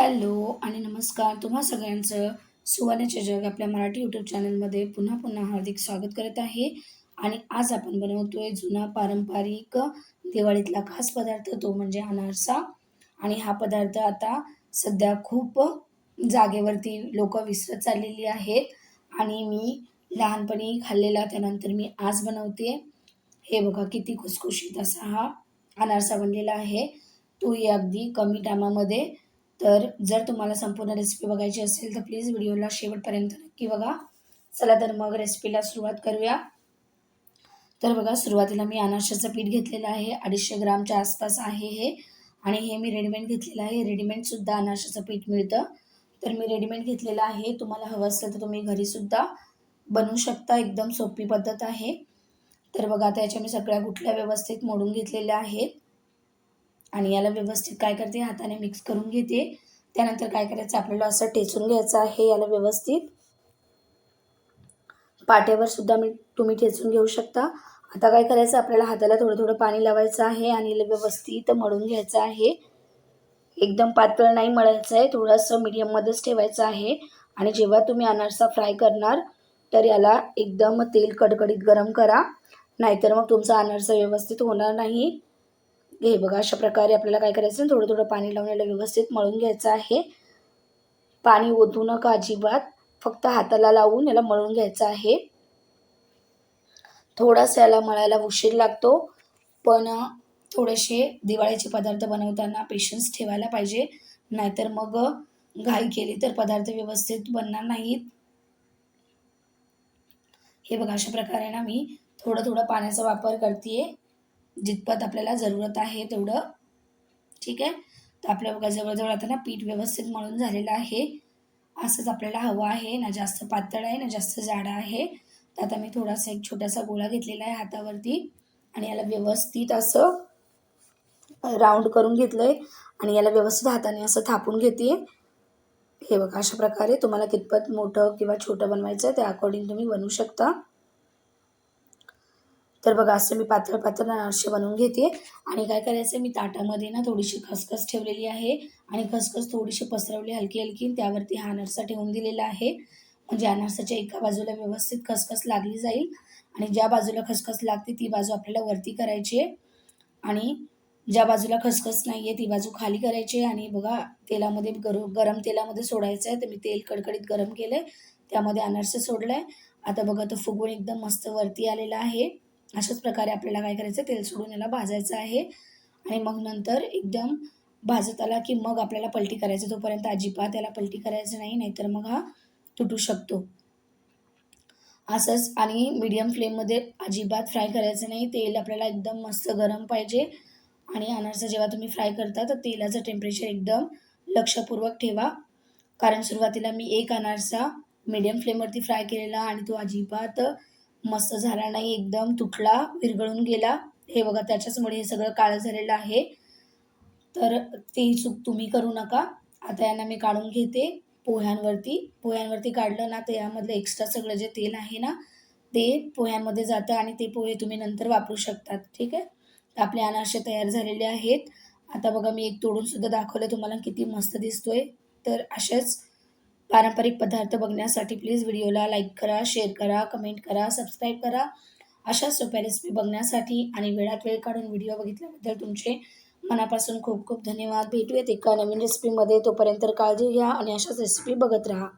Hello आणि नमस्कार. तुम्हा सगळ्यांचं सुवर्णाचे जग आपल्या मराठी यूट्यूब चॅनलमध्ये पुन्हा पुन्हा हार्दिक स्वागत करत आहे. आणि आज आपण बनवतोय जुना पारंपरिक दिवाळीतला खास पदार्थ तो म्हणजे अनारसा. आणि हा पदार्थ आता सध्या खूप जागेवरती लोक विसरत चाललेली आहेत. आणि मी लहानपणी खाल्लेला त्यानंतर मी आज बनवते. हे बघा किती खुसखुशीत असा हा अनारसा बनलेला आहे. तोही अगदी कमी टायमामध्ये तर जर तुम्हाला संपूर्ण रेसिपी बघायची असेल तर प्लीज व्हिडिओला शेवटपर्यंत नक्की बघा. चला तर मग रेसिपीला सुरुवात करूया. तर बघा सुरुवातीला मी अनारशाचं पीठ घेतलेलं आहे. अडीचशे ग्रामच्या आसपास आहे हे. आणि हे मी रेडीमेड घेतलेलं आहे. रेडीमेडसुद्धा अनारशाचं पीठ मिळतं. तर मी रेडीमेड घेतलेलं आहे. तुम्हाला हवं असेल तर तुम्ही घरीसुद्धा बनवू शकता. एकदम सोपी पद्धत आहे. तर बघा आता याच्या मी सगळ्या गुठल्या व्यवस्थित मोडून घेतलेल्या आहेत. आणि याला व्यवस्थित काय करते हाताने मिक्स करून घेते. त्यानंतर काय करायचं आपल्याला असं टेचून घ्यायचं आहे याला व्यवस्थित. पाट्यावर सुद्धा मी तुम्ही ठेचून घेऊ शकता. आता काय करायचं आपल्याला हाताला थोडं थोडं पाणी लावायचं आहे आणि याला व्यवस्थित मळून घ्यायचं आहे. एकदम पातळ नाही मळायचं आहे थोडंसं मीडियममध्येच ठेवायचं आहे. आणि जेव्हा तुम्ही अनारसा फ्राय करणार तर याला एकदम तेल कडकडीत गरम करा. नाहीतर मग तुमचा अनारसा व्यवस्थित होणार नाही. घे बघा अशा प्रकारे आपल्याला काय करायचं थोडं थोडं पाणी लावून याला व्यवस्थित मळून घ्यायचं आहे. पाणी ओतू नका अजिबात. फक्त हाताला लावून याला मळून घ्यायचं आहे. थोडासा याला मळायला उशीर लागतो. पण थोडेसे दिवाळीचे पदार्थ बनवताना पेशन्स ठेवायला पाहिजे. नाहीतर मग घाई केली तर पदार्थ व्यवस्थित बनणार नाहीत. हे बघा अशा प्रकारे ना मी थोडं थोडं पाण्याचा वापर करते जितपत आपल्याला जरूरत आहे तेवढं. ठीक आहे? तर आपल्या बघा जवळजवळ आता ना पीठ व्यवस्थित मळून झालेलं आहे. असंच आपल्याला हवं आहे. ना जास्त पातळ आहे ना जास्त जाडं आहे. तर आता मी थोडासा एक छोटासा गोळा घेतलेला आहे हातावरती. आणि याला व्यवस्थित असं राऊंड करून घेतलं आहे आणि याला व्यवस्थित हाताने असं थापून घेते हे बघा अशा प्रकारे तुम्हाला कितपत मोठं किंवा छोटं बनवायचं आहे त्या अकॉर्डिंग तुम्ही बनवू शकता. तर बघा असं मी पातळ पातळ अनारसे बनवून घेते. आणि काय करायचं मी ताटामध्ये ना थोडीशी खसखस ठेवलेली आहे. आणि खसखस थोडीशी पसरवली हलकी हलकी त्यावरती हा अनारसा ठेवून दिलेला आहे. म्हणजे अनारसाच्या एका बाजूला व्यवस्थित खसखस लागली जाईल. आणि ज्या बाजूला खसखस लागते ती बाजू आपल्याला वरती करायची आहे. आणि ज्या बाजूला खसखस नाही आहे ती बाजू खाली करायची आहे. आणि बघा तेलामध्ये गरु गरम तेलामध्ये सोडायचं आहे. तर मी तेल कडकडीत गरम केलं आहे त्यामध्ये अनारसे सोडलं आहे आता बघा तो फुगून एकदम मस्त वरती आलेला आहे. अशाच प्रकारे आपल्याला काय करायचं तेल सोडून याला भाजायचं आहे. आणि मग नंतर एकदम भाजत आला की मग आपल्याला पलटी करायचं तोपर्यंत अजिबात याला पलटी करायचं नाही नाहीतर मग हा तुटू शकतो. असंच आणि मीडियम फ्लेममध्ये अजिबात फ्राय करायचं नाही. तेल आपल्याला एकदम मस्त गरम पाहिजे. आणि अनारसा जेव्हा तुम्ही फ्राय करता तर तेलाचं टेम्परेचर एकदम लक्षपूर्वक ठेवा. कारण सुरुवातीला मी एक अनारसा मीडियम फ्लेमवरती फ्राय केलेला आणि तो अजिबात मस्त झाला नाही एकदम तुटला विरघळून गेला. हे बघा त्याच्याचमुळे हे सगळं काळं झालेलं आहे. तर ती चूक तुम्ही करू नका. आता यांना मी काढून घेते पोह्यांवरती. पोह्यांवरती काढलं ना तर यामधलं एक्स्ट्रा सगळं जे तेल आहे ना ते पोह्यांमध्ये जातं आणि ते पोहे तुम्ही नंतर वापरू शकतात. ठीक आहे? तर आपले अनारसे तयार झालेले आहेत. आता बघा मी एक तोडूनसुद्धा दाखवलं. तुम्हाला किती मस्त दिसतोय. तर असेच पारंपरिक पदार्थ बघण्यासाठी प्लीज व्हिडिओला लाईक करा शेअर करा कमेंट करा सबस्क्राईब करा. अशा सोप्या रेसिपी बघण्यासाठी आणि वेळात वेळ काढून व्हिडिओ बघितल्याबद्दल तुमचे मनापासून खूप खूप धन्यवाद. भेटूयात एका नवीन रेसिपीमध्ये तोपर्यंत काळजी घ्या आणि अशाच रेसिपी बघत राहा.